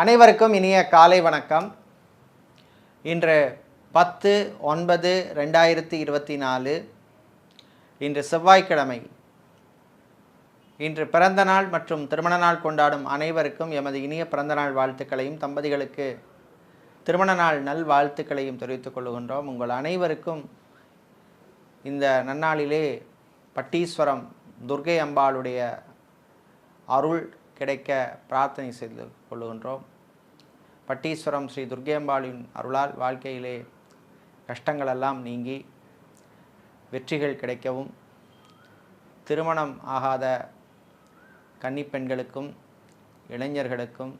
அனைவருக்கும் இனிய காலை வணக்கம். இன்று பத்து ஒன்பது ரெண்டாயிரத்தி இருபத்தி நாலு. இன்று செவ்வாய்க்கிழமை. இன்று பிறந்த நாள் மற்றும் திருமண நாள் கொண்டாடும் அனைவருக்கும் எமது இனிய பிறந்த நாள் வாழ்த்துக்களையும் தம்பதிகளுக்கு திருமண நாள் நல் வாழ்த்துக்களையும் தெரிவித்துக் கொள்கின்றோம். உங்கள் அனைவருக்கும் இந்த நன்னாளிலே பட்டீஸ்வரம் துர்கை அம்பாளுடைய அருள் கிடைக்க பிரார்த்தனை செய்து கொள்ளுகின்றோம். பட்டீஸ்வரம் ஸ்ரீ துர்கேம்பாளின் அருளால் வாழ்க்கையிலே கஷ்டங்களெல்லாம் நீங்கி வெற்றிகள் கிடைக்கவும் திருமணம் ஆகாத கன்னிப்பெண்களுக்கும் இளைஞர்களுக்கும்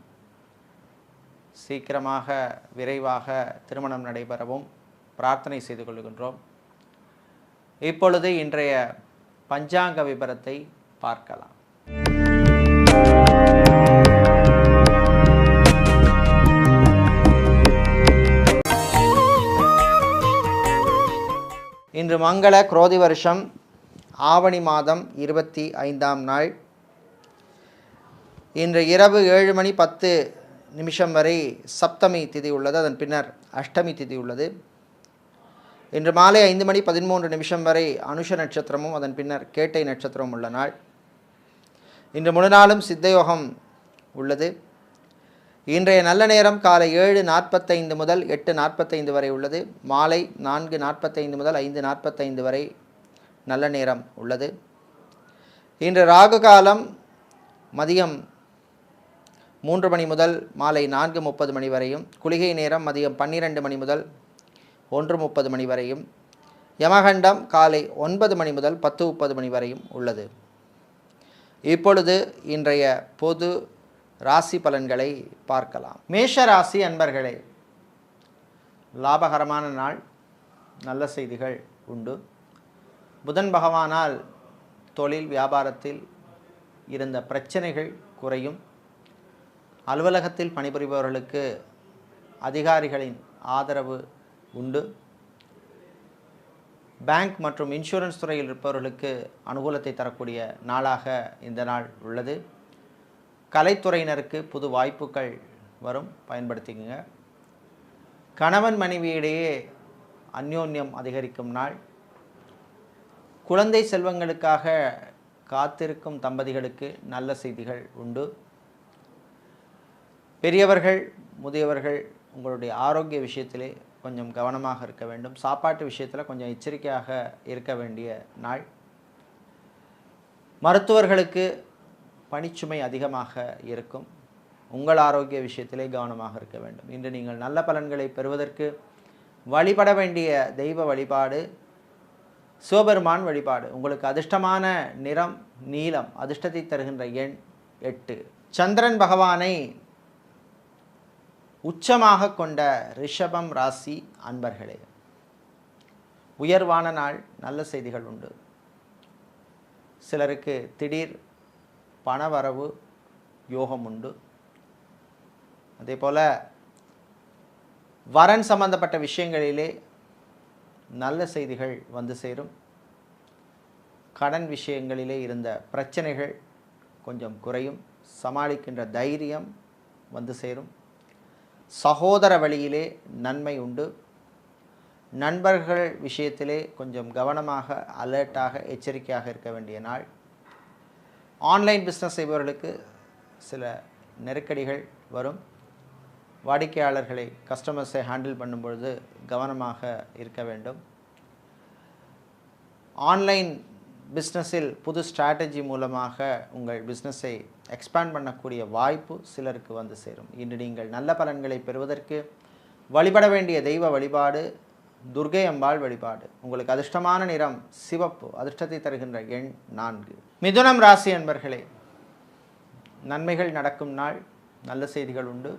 சீக்கிரமாக விரைவாக திருமணம் நடைபெறவும் பிரார்த்தனை செய்து கொள்கின்றோம். இப்பொழுது இன்றைய பஞ்சாங்க விபரத்தை பார்க்கலாம். இன்று மங்கள குரோதி வருஷம் ஆவணி மாதம் இருபத்தி ஐந்தாம் நாள். இன்று இரவு ஏழு மணி பத்து நிமிஷம் வரை சப்தமி திதி உள்ளது. அதன் பின்னர் அஷ்டமி திதி உள்ளது. இன்று மாலை ஐந்து மணி பதிமூன்று நிமிஷம் வரை அனுஷ நட்சத்திரமும் அதன் பின்னர் கேட்டை நட்சத்திரமும் உள்ள நாள். இன்று முழு நாளும் சித்தயோகம் உள்ளது. இன்றைய நல்ல நேரம் காலை ஏழு நாற்பத்தைந்து முதல் எட்டு நாற்பத்தைந்து வரை உள்ளது. மாலை நான்கு நாற்பத்தைந்து முதல் ஐந்து நாற்பத்தைந்து வரை நல்ல நேரம் உள்ளது. இன்று ராகு காலம் மதியம் மூன்று மணி முதல் மாலை நான்கு முப்பது மணி வரையும் குளிகை நேரம் மதியம் பன்னிரெண்டு மணி முதல் ஒன்று முப்பது மணி வரையும் யமகண்டம் காலை ஒன்பது மணி முதல் பத்து முப்பது மணி வரையும் உள்ளது. இப்பொழுது இன்றைய பொது ராசி பலன்களை பார்க்கலாம். மேஷ ராசி அன்பர்களே லாபகரமான நாள் நல்ல செய்திகள் உண்டு. புதன் பகவானால் தொழில் வியாபாரத்தில் இருந்த பிரச்சனைகள் குறையும். அலுவலகத்தில் பணிபுரிபவர்களுக்கு அதிகாரிகளின் ஆதரவு உண்டு. பேங்க் மற்றும் இன்சூரன்ஸ் துறையில் இருப்பவர்களுக்கு அனுகூலத்தை தரக்கூடிய நாளாக இந்த நாள் உள்ளது. கலைத்துறையினருக்கு புது வாய்ப்புகள் வரும். பயன்படுத்திக்கங்க. கணவன் மனைவியிடையே அந்யோன்யம் அதிகரிக்கும் நாள். குழந்தை செல்வங்களுக்காக காத்திருக்கும் தம்பதிகளுக்கு நல்ல செய்திகள் உண்டு. பெரியவர்கள் முதியவர்கள் உங்களுடைய ஆரோக்கிய விஷயத்திலே கொஞ்சம் கவனமாக இருக்க வேண்டும். சாப்பாட்டு விஷயத்தில் கொஞ்சம் எச்சரிக்கையாக இருக்க வேண்டிய நாள். மருத்துவர்களுக்கு பணிச்சுமை அதிகமாக இருக்கும். உங்கள் ஆரோக்கிய விஷயத்திலே கவனமாக இருக்க வேண்டும். இன்று நீங்கள் நல்ல பலன்களை பெறுவதற்கு வழிபட வேண்டிய தெய்வ வழிபாடு சிவபெருமான் வழிபாடு. உங்களுக்கு அதிர்ஷ்டமான நிறம் நீலம் அதிர்ஷ்டத்தை தருகின்ற எண் எட்டு. சந்திரன் பகவானை உச்சமாக கொண்ட ரிஷபம் ராசி அன்பர்களே உயர்வான நாள் நல்ல செய்திகள் உண்டு. சிலருக்கு திடீர் பணவரவு யோகம் உண்டு அதே போல் வரன் சம்பந்தப்பட்ட விஷயங்களிலே நல்ல செய்திகள் வந்து சேரும். கடன் விஷயங்களிலே இருந்த பிரச்சனைகள் கொஞ்சம் குறையும். சமாளிக்கின்ற தைரியம் வந்து சேரும். சகோதர வழியிலே நன்மை உண்டு. நண்பர்கள் விஷயத்திலே கொஞ்சம் கவனமாக அலர்ட்டாக எச்சரிக்கையாக இருக்க வேண்டிய நாள். ஆன்லைன் பிஸ்னஸ் செய்பவர்களுக்கு சில நெருக்கடிகள் வரும். வாடிக்கையாளர்களை கஸ்டமர்ஸை ஹேண்டில் பண்ணும்பொழுது கவனமாக இருக்க வேண்டும். ஆன்லைன் பிஸ்னஸில் புது ஸ்ட்ராட்டஜி மூலமாக உங்கள் பிஸ்னஸை எக்ஸ்பேண்ட் பண்ணக்கூடிய வாய்ப்பு சிலருக்கு வந்து சேரும். இன்று நீங்கள் நல்ல பலன்களை பெறுவதற்கு வழிபட வேண்டிய தெய்வ வழிபாடு துர்கை அம்பாள் வழிபாடு. உங்களுக்கு அதிர்ஷ்டமான நிறம் சிவப்பு அதிர்ஷ்டத்தை தருகின்ற எண் நான்கு. மிதுனம் ராசி அன்பர்களே நன்மைகள் நடக்கும் நாள் நல்ல செய்திகள் உண்டு.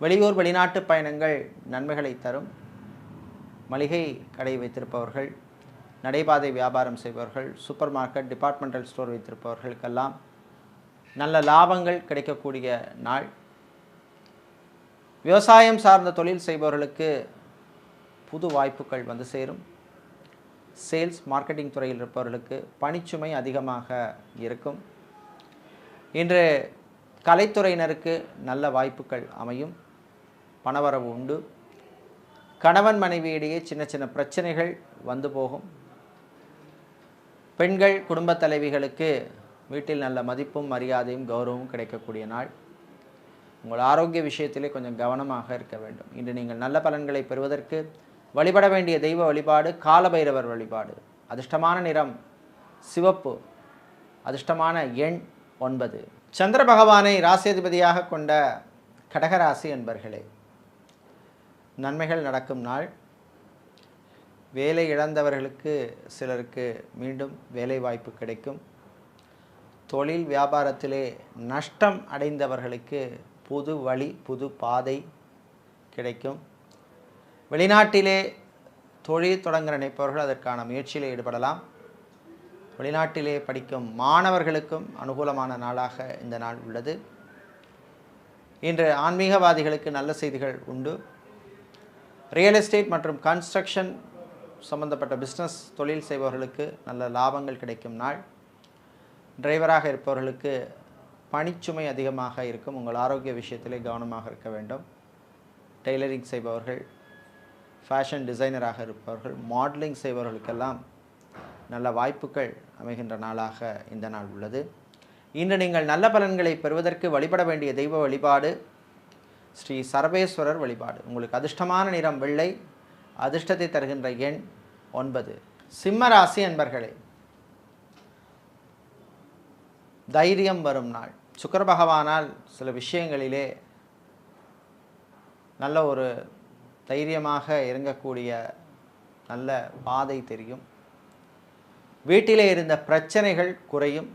வெளியூர் வெளிநாட்டு பயணங்கள் நன்மைகளை தரும். மளிகை கடை வைத்திருப்பவர்கள் நடைபாதை வியாபாரம் செய்பவர்கள் சூப்பர் மார்க்கெட் டிபார்ட்மெண்டல் ஸ்டோர் வைத்திருப்பவர்களுக்கெல்லாம் நல்ல லாபங்கள் கிடைக்கக்கூடிய நாள். விவசாயம் சார்ந்த தொழில் செய்பவர்களுக்கு புது வாய்ப்புகள் வந்து சேரும். சேல்ஸ் மார்க்கெட்டிங் துறையில் இருப்பவர்களுக்கு பணிச்சுமை அதிகமாக இருக்கும். இன்று கலைத்துறையினருக்கு நல்ல வாய்ப்புகள் அமையும். பணவரவு உண்டு. கணவன் மனைவியிடையே சின்ன சின்ன பிரச்சனைகள் வந்து போகும். பெண்கள் குடும்பத் தலைவிகளுக்கு வீட்டில் நல்ல மதிப்பும் மரியாதையும் கௌரவமும் கிடைக்கக்கூடிய நாள். உங்கள் ஆரோக்கிய விஷயத்திலே கொஞ்சம் கவனமாக இருக்க வேண்டும். இன்று நீங்கள் நல்ல பலன்களை பெறுவதற்கு வழிபட வேண்டிய தெய்வ வழிபாடு காலபைரவர் வழிபாடு. அதிர்ஷ்டமான நிறம் சிவப்பு. அதிர்ஷ்டமான எண் ஒன்பது. சந்திர பகவானை ராசியதிபதியாக கொண்ட கடகராசி என்பர்களே நன்மைகள் நடக்கும் நாள். வேலை இழந்தவர்களுக்கு சிலருக்கு மீண்டும் வேலை வாய்ப்பு கிடைக்கும். தொழில் வியாபாரத்திலே நஷ்டம் அடைந்தவர்களுக்கு புது வழி புது பாதை கிடைக்கும். வெளிநாட்டிலே தொழில் தொடங்க நினைப்பவர்கள் அதற்கான முயற்சியில் ஈடுபடலாம். வெளிநாட்டிலே படிக்கும் மாணவர்களுக்கும் அனுகூலமான நாளாக இந்த நாள் உள்ளது. இன்று ஆன்மீகவாதிகளுக்கு நல்ல செய்திகள் உண்டு. ரியல் எஸ்டேட் மற்றும் கன்ஸ்ட்ரக்ஷன் சம்பந்தப்பட்ட பிஸ்னஸ் தொழில் செய்பவர்களுக்கு நல்ல லாபங்கள் கிடைக்கும் நாள். டிரைவராக இருப்பவர்களுக்கு பணிச்சுமை அதிகமாக இருக்கும். உங்கள் ஆரோக்கிய விஷயத்திலே கவனமாக இருக்க வேண்டும். டெய்லரிங் செய்பவர்கள் ஃபேஷன் டிசைனராக இருப்பவர்கள் மாடலிங் செய்பவர்களுக்கெல்லாம் நல்ல வாய்ப்புகள் அமைகின்ற நாளாக இந்த நாள் உள்ளது. இன்று நீங்கள் நல்ல பலன்களை பெறுவதற்கு வழிபட வேண்டிய தெய்வ வழிபாடு ஸ்ரீ சர்வேஸ்வரர் வழிபாடு. உங்களுக்கு அதிர்ஷ்டமான நிறம் வெள்ளை அதிர்ஷ்டத்தை தருகின்ற எண் ஒன்பது. சிம்ம ராசி அன்பர்களே தைரியம் வரும் நாள். சுக்கர பகவானால் சில விஷயங்களிலே நல்ல ஒரு தைரியமாக இறங்கக்கூடிய நல்ல பாதை தெரியும். வீட்டிலே இருந்த பிரச்சனைகள் குறையும்.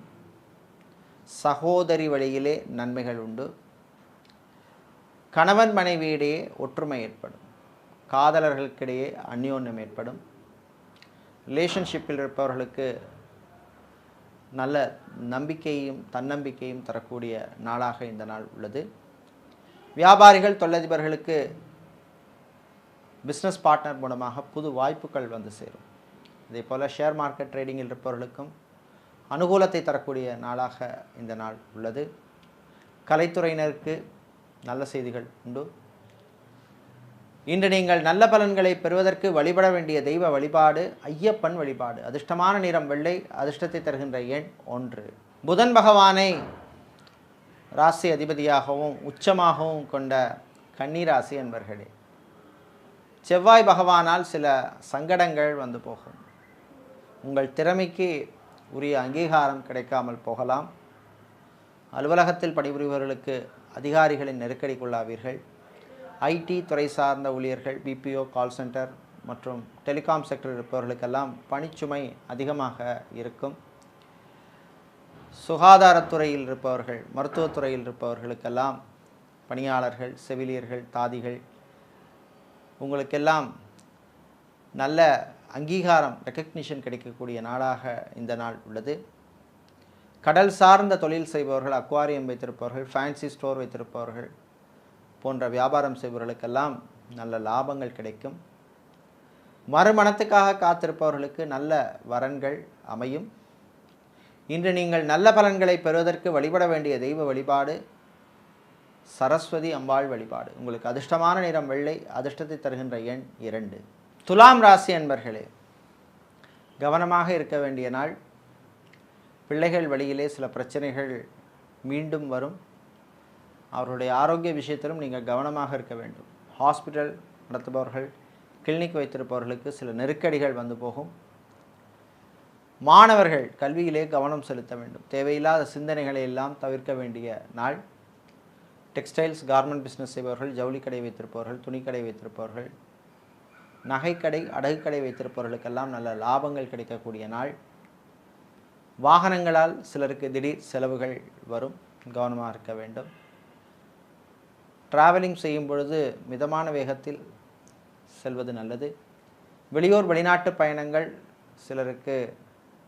சகோதரி வழியிலே நன்மைகள் உண்டு. கணவன் மனைவியிடையே ஒற்றுமை ஏற்படும். காதலர்களுக்கிடையே அந்யோன்யம் ஏற்படும். ரிலேஷன்ஷிப்பில் இருப்பவர்களுக்கு நல்ல நம்பிக்கையும் தன்னம்பிக்கையும் தரக்கூடிய நாளாக இந்த நாள் உள்ளது. வியாபாரிகள் தொழிலதிபர்களுக்கு பிஸ்னஸ் பார்ட்னர் மூலமாக புது வாய்ப்புகள் வந்து சேரும். இதே போல் ஷேர் மார்க்கெட் ட்ரேடிங்கில் இருப்பவர்களுக்கும் அனுகூலத்தை தரக்கூடிய நாளாக இந்த நாள் உள்ளது. கலைத்துறையினருக்கு நல்ல செய்திகள் உண்டு. இன்று நீங்கள் நல்ல பலன்களை பெறுவதற்கு வழிபட வேண்டிய தெய்வ வழிபாடு ஐயப்பன் வழிபாடு அதிர்ஷ்டமான நிறம் வெள்ளை அதிர்ஷ்டத்தை தருகின்ற எண் ஒன்று. புதன் பகவானை ராசி அதிபதியாகவும் உச்சமாகவும் கொண்ட கன்னிராசி என்பர்களே செவ்வாய் பகவானால் சில சங்கடங்கள் வந்து போகும். உங்கள் திறமைக்கு உரிய அங்கீகாரம் கிடைக்காமல் போகலாம். அலுவலகத்தில் பணிபுரிபவர்களுக்கு அதிகாரிகளின் நெருக்கடிக்குள்ளாவீர்கள். ஐடி துறை சார்ந்த ஊழியர்கள் பிபிஓ கால் சென்டர் மற்றும் டெலிகாம் செக்டர் இருப்பவர்களுக்கெல்லாம் பணிச்சுமை அதிகமாக இருக்கும். சுகாதாரத்துறையில் இருப்பவர்கள் மருத்துவத்துறையில் இருப்பவர்களுக்கெல்லாம் பணியாளர்கள் செவிலியர்கள் தாதிகள் உங்களுக்கெல்லாம் நல்ல அங்கீகாரம் ரெக்கக்னிஷன் கிடைக்கக்கூடிய நாளாக இந்த நாள் உள்ளது. கடல் சார்ந்த தொழில் செய்பவர்கள் அக்வாரியம் வைத்திருப்பவர்கள் ஃபேன்சி ஸ்டோர் வைத்திருப்பவர்கள் போன்ற வியாபாரம் செய்பவர்களுக்கெல்லாம் நல்ல லாபங்கள் கிடைக்கும். மறுமணத்துக்காக காத்திருப்பவர்களுக்கு நல்ல வரன்கள் அமையும். இன்று நீங்கள் நல்ல பலன்களை பெறுவதற்கு வழிபட வேண்டிய தெய்வ வழிபாடு சரஸ்வதி அம்பாள் வழிபாடு. உங்களுக்கு அதிர்ஷ்டமான நிறம் வெள்ளை அதிர்ஷ்டத்தை தருகின்ற எண் இரண்டு. துலாம் ராசி அன்பர்களே கவனமாக இருக்க வேண்டிய நாள். பிள்ளைகள் வழியிலே சில பிரச்சனைகள் மீண்டும் வரும். அவருடைய ஆரோக்கிய விஷயத்திலும் நீங்கள் கவனமாக இருக்க வேண்டும். ஹாஸ்பிட்டல் நடத்துபவர்கள் கிளினிக் வைத்திருப்பவர்களுக்கு சில நெருக்கடிகள் வந்து போகும். மாணவர்கள் கல்வியிலே கவனம் செலுத்த வேண்டும். தேவையில்லாத சிந்தனைகளை எல்லாம் தவிர்க்க வேண்டிய நாள். டெக்ஸ்டைல்ஸ் கார்மெண்ட் பிஸ்னஸ் செய்பவர்கள் ஜவுளி கடை வைத்திருப்பவர்கள் துணிக்கடை வைத்திருப்பவர்கள் நகைக்கடை அடகுக்கடை வைத்திருப்பவர்களுக்கெல்லாம் நல்ல லாபங்கள் கிடைக்கக்கூடிய நாள். வாகனங்களால் சிலருக்கு திடீர் செலவுகள் வரும். கவனமாக இருக்க வேண்டும். டிராவலிங் செய்யும் பொழுது மிதமான வேகத்தில் செல்வது நல்லது. வெளியூர் வெளிநாட்டு பயணங்கள் சிலருக்கு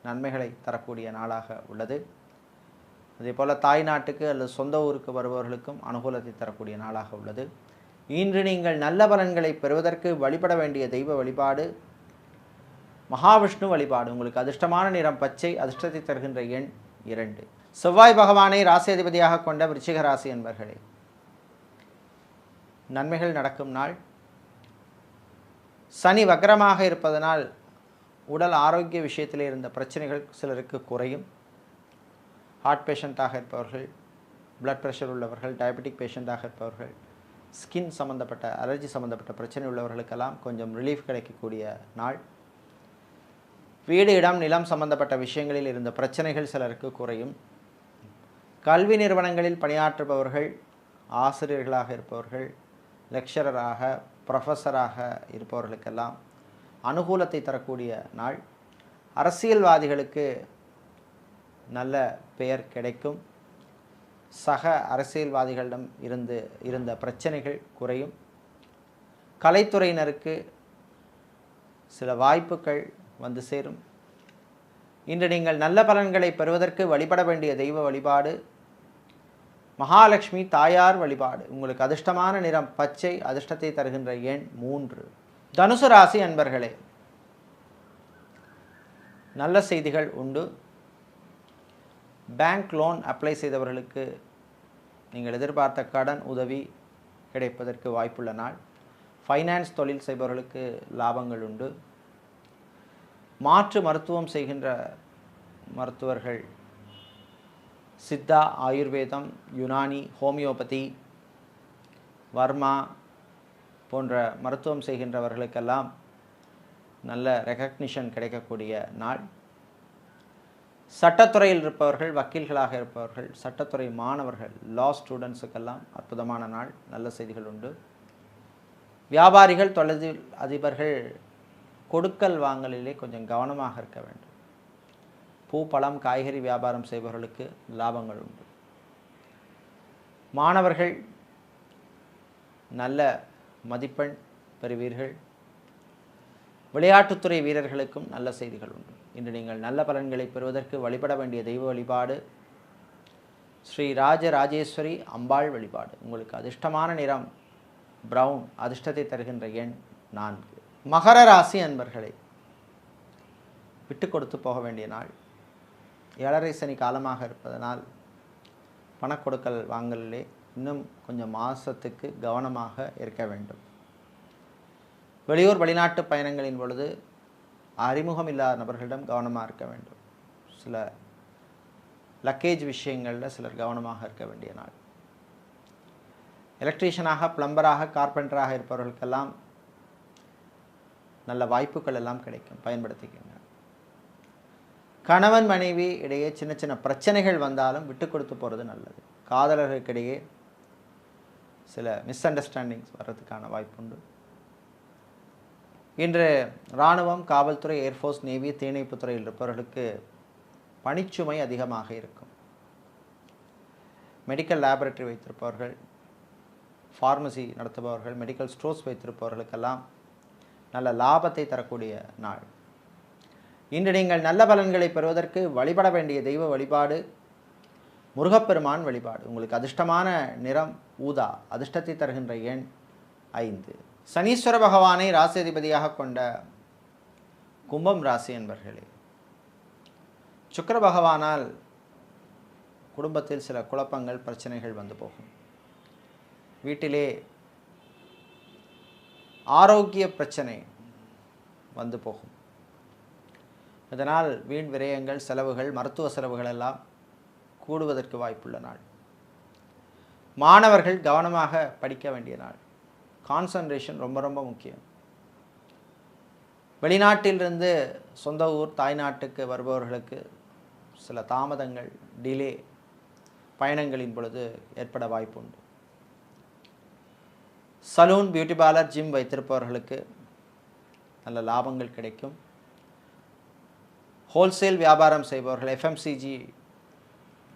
நன்மைகளை தரக்கூடிய நாளாக உள்ளது. அதே போல் தாய்நாட்டுக்கு அல்லது சொந்த ஊருக்கு வருபவர்களுக்கும் அனுகூலத்தை தரக்கூடிய நாளாக உள்ளது. இன்று நீங்கள் நல்ல பலன்களை பெறுவதற்கு வழிபட வேண்டிய தெய்வ வழிபாடு மகாவிஷ்ணு வழிபாடு உங்களுக்கு அதிர்ஷ்டமான நிறம் பச்சை அதிர்ஷ்டத்தை தருகின்ற எண் இரண்டு. செவ்வாய் பகவானை ராசியதிபதியாக கொண்ட விருச்சிக ராசி என்பர்களே நன்மைகள் நடக்கும் நாள். சனி வக்கரமாக இருப்பதனால் உடல் ஆரோக்கிய விஷயத்தில் இருந்த பிரச்சனைகள் சிலருக்கு குறையும். ஹார்ட் பேஷண்ட்டாக இருப்பவர்கள் பிளட் ப்ரெஷர் உள்ளவர்கள் டயபெட்டிக் பேஷண்ட்டாக இருப்பவர்கள் ஸ்கின் சம்மந்தப்பட்ட அலர்ஜி சம்மந்தப்பட்ட பிரச்சனை உள்ளவர்களுக்கெல்லாம் கொஞ்சம் ரிலீஃப் கிடைக்கக்கூடிய நாள். வீடு இடம் நிலம் சம்பந்தப்பட்ட விஷயங்களில் இருந்த பிரச்சனைகள் சிலருக்கு குறையும். கல்வி நிறுவனங்களில் பணியாற்றுபவர்கள் ஆசிரியர்களாக இருப்பவர்கள் லெக்சரராக ப்ரொஃபஸராக இருப்பவர்களுக்கெல்லாம் அனுகூலத்தை தரக்கூடிய நாள். அரசியல்வாதிகளுக்கு நல்ல பெயர் கிடைக்கும். சக அரசியல்வாதிகளிடம் இருந்து இருந்த பிரச்சனைகள் குறையும். கலைத்துறையினருக்கு சில வாய்ப்புகள் வந்து சேரும். இன்று நீங்கள் நல்ல பலன்களை பெறுவதற்கு வழிபட வேண்டிய தெய்வ வழிபாடு மகாலட்சுமி தாயார் வழிபாடு. உங்களுக்கு அதிர்ஷ்டமான நிறம் பச்சை அதிர்ஷ்டத்தை தருகின்ற எண் மூன்று. தனுசு ராசி அன்பர்களே நல்ல செய்திகள் உண்டு. பேங்க் லோன் அப்ளை செய்தவர்களுக்கு நீங்கள் எதிர்பார்த்த கடன் உதவி கிடைப்பதற்கு வாய்ப்புள்ள நாள். ஃபைனான்ஸ் தொழில் செய்பவர்களுக்கு லாபங்கள் உண்டு. மாற்று மருத்துவம் செய்கின்ற மருத்துவர்கள் சித்தா ஆயுர்வேதம் யுனானி ஹோமியோபதி வர்மா போன்ற மருத்துவம் செய்கின்றவர்களுக்கெல்லாம் நல்ல ரெகக்னிஷன் கிடைக்கக்கூடிய நாள். சட்டத்துறையில் இருப்பவர்கள் வக்கீல்களாக இருப்பவர்கள் சட்டத்துறை மாணவர்கள் லா ஸ்டூடெண்ட்ஸுக்கெல்லாம் அற்புதமான நாள். நல்ல செய்திகள் உண்டு. வியாபாரிகள் தொழில் அதிபர்கள் கொடுக்கல் வாங்கலிலே கொஞ்சம் கவனமாக இருக்க வேண்டும். பூ பழம் காய்கறி வியாபாரம் செய்பவர்களுக்கு லாபங்கள் உண்டு. மாணவர்கள் நல்ல மதிப்பெண் பெறுவீர்கள். விளையாட்டுத்துறை வீரர்களுக்கும் நல்ல செய்திகள் உண்டு. இன்று நீங்கள் நல்ல பலன்களை பெறுவதற்கு வழிபட வேண்டிய தெய்வ வழிபாடு ஸ்ரீ ராஜ ராஜேஸ்வரி அம்பாள் வழிபாடு. உங்களுக்கு அதிர்ஷ்டமான நிறம் பிரவுன் அதிர்ஷ்டத்தை தருகின்ற எண் நான்கு. மகர ராசி அன்பர்களை விட்டு கொடுத்து போக வேண்டிய நாள். ஏழரை சனி காலமாக இருப்பதனால் பணக்கொடுக்கல் வாங்கலிலே இன்னும் கொஞ்சம் மாதத்துக்கு கவனமாக இருக்க வேண்டும். வெளியூர் வெளிநாட்டு பயணங்களின் பொழுது அறிமுகம் இல்லாத நபர்களிடம் கவனமாக இருக்க வேண்டும். சில லக்கேஜ் விஷயங்களில் சிலர் கவனமாக இருக்க வேண்டிய நாள். எலக்ட்ரீஷியனாக பிளம்பராக கார்பெண்டராக இருப்பவர்களுக்கெல்லாம் நல்ல வாய்ப்புகள் எல்லாம் கிடைக்கும். பயன்படுத்திக்கோங்க. கணவன் மனைவி இடையே சின்ன சின்ன பிரச்சனைகள் வந்தாலும் விட்டு கொடுத்து போகிறது நல்லது. காதலர்களுக்கிடையே சில மிஸ் அண்டர்ஸ்டாண்டிங்ஸ் வர்றதுக்கான வாய்ப்புண்டு. இன்று இராணுவம் காவல்துறை ஏர்ஃபோர்ஸ் நேவி தீயணைப்பு துறையில் இருப்பவர்களுக்கு பணிச்சுமை அதிகமாக இருக்கும். மெடிக்கல் லேபரட்டரி வைத்திருப்பவர்கள் ஃபார்மசி நடத்துபவர்கள் மெடிக்கல் ஸ்டோர்ஸ் வைத்திருப்பவர்களுக்கெல்லாம் நல்ல லாபத்தை தரக்கூடிய நாள். இன்று நீங்கள் நல்ல பலன்களை பெறுவதற்கு வழிபட வேண்டிய தெய்வ வழிபாடு முருகப்பெருமான் வழிபாடு. உங்களுக்கு அதிர்ஷ்டமான நிறம் ஊதா அதிர்ஷ்டத்தை தருகின்ற எண் ஐந்து. சனீஸ்வர பகவானை ராசியதிபதியாக கொண்ட கும்பம் ராசி என்பர்களே சுக்கர பகவானால் குடும்பத்தில் சில குழப்பங்கள் பிரச்சனைகள் வந்து போகும். வீட்டிலே ஆரோக்கிய பிரச்சனை வந்து போகும். இதனால் வீண் விரயங்கள் செலவுகள் மருத்துவ செலவுகள் எல்லாம் கூடுவதற்கு வாய்ப்புள்ள நாள். மாணவர்கள் கவனமாக படிக்க வேண்டிய நாள். கான்சன்ட்ரேஷன் ரொம்ப ரொம்ப முக்கியம். வெளிநாட்டிலிருந்து சொந்த ஊர் தாய்நாட்டுக்கு வருபவர்களுக்கு சில தாமதங்கள் டிலே பயணங்களின் பொழுது ஏற்பட வாய்ப்புண்டு. சலூன் பியூட்டி பார்லர் ஜிம் வைத்திருப்பவர்களுக்கு நல்ல லாபங்கள் கிடைக்கும். ஹோல்சேல் வியாபாரம் செய்பவர்கள் எஃப்எம்சிஜி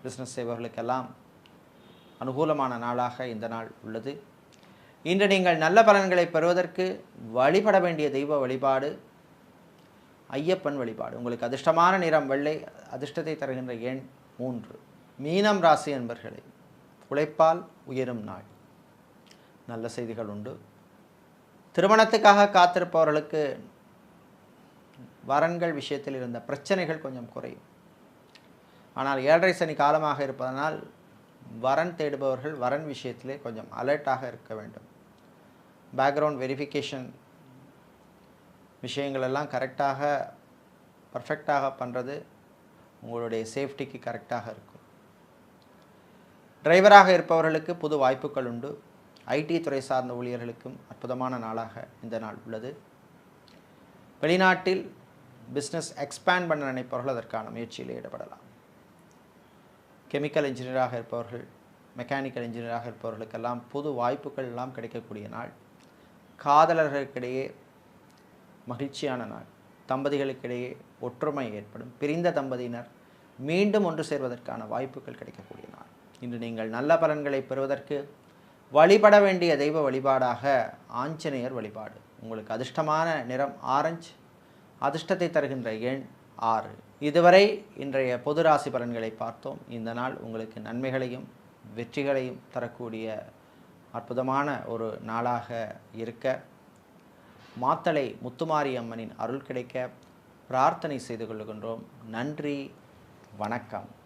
பிஸ்னஸ் செய்பவர்களுக்கெல்லாம் அனுகூலமான நாளாக இந்த நாள் உள்ளது. இன்று நீங்கள் நல்ல பலன்களை பெறுவதற்கு வழிபட வேண்டிய தெய்வ வழிபாடு ஐயப்பன் வழிபாடு. உங்களுக்கு அதிர்ஷ்டமான நிறம் வெள்ளை அதிர்ஷ்டத்தை தருகின்ற எண் மூன்று. மீனம் ராசி என்பர்களே உழைப்பால் உயரும் நாள். நல்ல செய்திகள் உண்டு. திருமணத்துக்காக காத்திருப்பவர்களுக்கு வரன்கள் விஷயத்தில் இருந்த பிரச்சனைகள் கொஞ்சம் குறையும். ஆனால் ஏழரை சனி காலமாக இருப்பதனால் வரன் தேடுபவர்கள் வரன் விஷயத்திலே கொஞ்சம் அலர்ட்டாக இருக்க வேண்டும். பேக்ரவுண்ட் வெரிஃபிகேஷன் விஷயங்கள் எல்லாம் கரெக்டாக பர்ஃபெக்டாக பண்ணுறது உங்களுடைய சேஃப்டிக்கு கரெக்டாக இருக்கும். டிரைவராக இருப்பவர்களுக்கு புது வாய்ப்புகள் உண்டு. ஐடி துறை சார்ந்த ஊழியர்களுக்கும் அற்புதமான நாளாக இந்த நாள் உள்ளது. வெளிநாட்டில் பிஸ்னஸ் எக்ஸ்பேண்ட் பண்ண நினைப்பவர்கள் அதற்கான முயற்சியில் ஈடுபடலாம். கெமிக்கல் இன்ஜினியராக இருப்பவர்கள் மெக்கானிக்கல் இன்ஜினியராக இருப்பவர்களுக்கெல்லாம் புது வாய்ப்புகள் எல்லாம் கிடைக்கக்கூடிய நாள். காதலர்களுக்கிடையே மகிழ்ச்சியான நாள். தம்பதிகளுக்கிடையே ஒற்றுமை ஏற்படும். பிரிந்த தம்பதியினர் மீண்டும் ஒன்று சேர்வதற்கான வாய்ப்புகள் கிடைக்கக்கூடிய நாள். இன்று நீங்கள் நல்ல பலன்களை பெறுவதற்கு வழிபட வேண்டிய தெய்வ வழிபாடாக ஆஞ்சநேயர் வழிபாடு. உங்களுக்கு அதிர்ஷ்டமான நிறம் ஆரஞ்சு அதிர்ஷ்டத்தை தருகின்ற எண் ஆறு. இதுவரை இன்றைய பொது ராசி பலன்களை பார்த்தோம். இந்த நாள் உங்களுக்கு நன்மைகளையும் வெற்றிகளையும் தரக்கூடிய அற்புதமான ஒரு நாளாக இருக்க. மாத்தளை முத்துமாரி அம்மனின் அருள் கிடைக்க பிரார்த்தனை செய்து கொள்கின்றோம். நன்றி வணக்கம்.